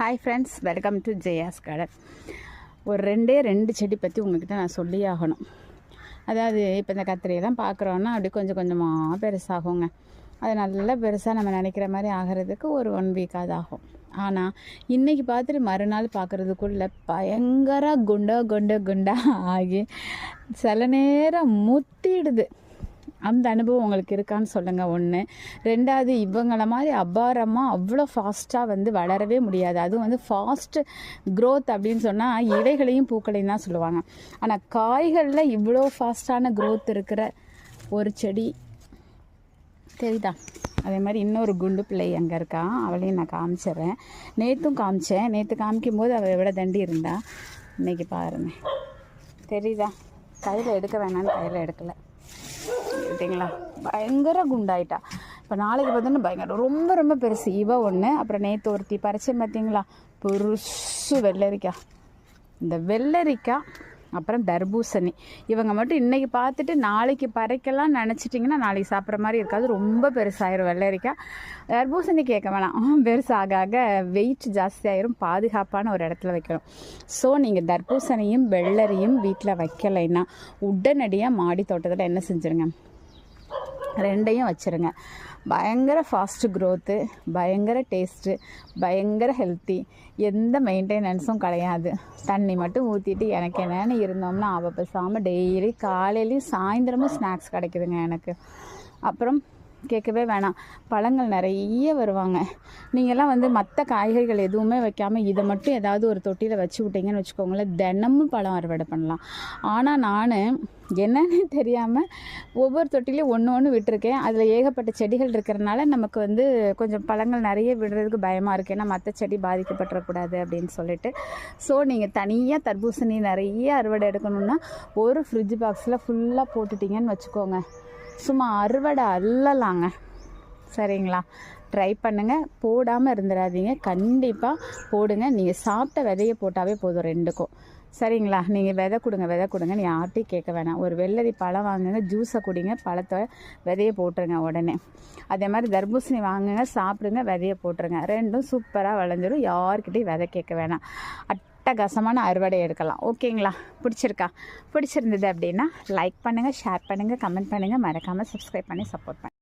Hi friends welcome to Jaya's garden ஒரு ரெண்டே ரெண்டு செடி பற்றி உங்ககிட்ட நான் சொல்லி ஆகணும். அதாவது இப்போ இந்த கத்திரியெல்லாம் பார்க்குறோன்னா அப்படி கொஞ்சம் கொஞ்சமாக பெருசாகுங்க. அது நல்லா பெருசாக நம்ம நினைக்கிற மாதிரி ஆகிறதுக்கு ஒரு ஒன் வீக்காவது ஆகும். ஆனால் இன்றைக்கி பார்த்துட்டு மறுநாள் பார்க்குறதுக்குள்ள பயங்கர குண்டா குண்டா குண்டா ஆகி சில நேரம் முத்திடுது. அந்த அனுபவம் உங்களுக்கு இருக்கான்னு சொல்லுங்கள் ஒன்று ரெண்டாவது இவங்கள மாதிரி அபாரமாக அவ்வளோ ஃபாஸ்ட்டாக வந்து வளரவே முடியாது. அதுவும் வந்து ஃபாஸ்ட்டு க்ரோத் அப்படின்னு சொன்னால் இலைகளையும் பூக்களையும் தான் சொல்லுவாங்க. ஆனால் காய்களில் இவ்வளோ ஃபாஸ்ட்டான க்ரோத் இருக்கிற ஒரு செடி தெரியுதா? அதே மாதிரி இன்னொரு குண்டு பிள்ளை அங்கே இருக்கா? அவளையும் நான் காமிச்சிட்றேன். நேற்றும் காமிச்சேன். நேற்று காமிக்கும் போது அவள் எவ்வளோ தண்டி இருந்தா? இன்னைக்கு பாருங்க. தெரியுதா? கையில் எடுக்க வேணாம்னு கையில் எடுக்கலை. பார்த்தீங்களா பயங்கர குண்டாயிட்டா. இப்போ நாளைக்கு பார்த்தோன்னா பயங்கர ரொம்ப ரொம்ப பெருசு. இவ ஒன்று அப்புறம் நேற்று ஒருத்தி பறிச்சேன் பார்த்தீங்களா பெருசு வெள்ளரிக்காய் இந்த வெள்ளரிக்காய் அப்புறம் தர்பூசணி. இவங்க மட்டும் இன்றைக்கி பார்த்துட்டு நாளைக்கு பறைக்கலாம் நினச்சிட்டிங்கன்னா நாளைக்கு சாப்பிட்ற மாதிரி இருக்காது. ரொம்ப பெருசாயிரும் வெள்ளரிக்காய் தர்பூசணி கேட்க வேணாம். பெருசாக ஆக வெயிட் ஜாஸ்தியாயிரும் பாதுகாப்பான ஒரு இடத்துல வைக்கணும். ஸோ நீங்கள் தர்பூசணியும் வெள்ளரியும் வீட்டில் வைக்கலைன்னா உடனடியாக மாடி தோட்டத்தில் என்ன செஞ்சுருங்க? ரெண்டையும் வச்சுருங்க. பயங்கர ஃபாஸ்ட்டு க்ரோத்து பயங்கர டேஸ்ட்டு பயங்கர ஹெல்த்தி எந்த மெயின்டெனன்ஸும் கிடையாது. தண்ணி மட்டும் ஊற்றிட்டு எனக்கு என்னென்னு இருந்தோம்னா அவள் பேசாமல் டெய்லி காலையிலையும் சாயந்தரமும் ஸ்நாக்ஸ் கிடைக்குதுங்க எனக்கு. அப்புறம் கேட்கவே வேணாம். பழங்கள் நிறைய வருவாங்க. நீங்கள்லாம் வந்து மற்ற காய்கறிகள் எதுவுமே வைக்காமல் இதை மட்டும் ஏதாவது ஒரு தொட்டியில் வச்சு விட்டீங்கன்னு வச்சுக்கோங்களேன் தினமும் பழம் அறுவடை பண்ணலாம். ஆனால் நான் என்னன்னு தெரியாமல் ஒவ்வொரு தொட்டிலையும் ஒன்று ஒன்று விட்டுருக்கேன். அதில் ஏகப்பட்ட செடிகள் இருக்கிறனால நமக்கு வந்து கொஞ்சம் பழங்கள் நிறைய விடுறதுக்கு பயமாக இருக்குது ஏன்னா மற்ற செடி பாதிக்கப்பட்டுறக்கூடாது அப்படின்னு சொல்லிட்டு. ஸோ நீங்கள் தனியாக தர்பூசணி நிறைய அறுவடை எடுக்கணுன்னா ஒரு ஃப்ரிட்ஜ் பாக்ஸில் ஃபுல்லாக போட்டுட்டீங்கன்னு வச்சுக்கோங்க. சும்மா அறுவடை அல்லலாங்க. சரிங்களா? ட்ரை பண்ணுங்கள் போடாமல் இருந்துடாதீங்க கண்டிப்பாக போடுங்க. நீங்கள் சாப்பிட்ட விதையை போட்டாவே போதும் ரெண்டுக்கும். சரிங்களா? நீங்கள் விதை கொடுங்க விதை கொடுங்கன்னு யார்ட்டையும் கேட்க வேணாம். ஒரு வெள்ளரி பழம் வாங்குங்க ஜூஸை குடிங்க பழத்தை விதையை போட்டுருங்க உடனே. அதே மாதிரி தர்பூசணி வாங்குங்க சாப்பிடுங்க விதையை போட்டுருங்க. ரெண்டும் சூப்பராக விளைஞ்சிடும் யார்கிட்டையும் விதை கேட்க வேணாம். அட் அட்டகாசமான அறுவடை எடுக்கலாம். ஓகேங்களா? பிடிச்சிருக்கா? பிடிச்சிருந்தது அப்படின்னா லைக் பண்ணுங்கள் ஷேர் பண்ணுங்கள் கமெண்ட் பண்ணுங்கள் மறக்காமல் சப்ஸ்கிரைப் பண்ணி சப்போர்ட் பண்ணுங்கள்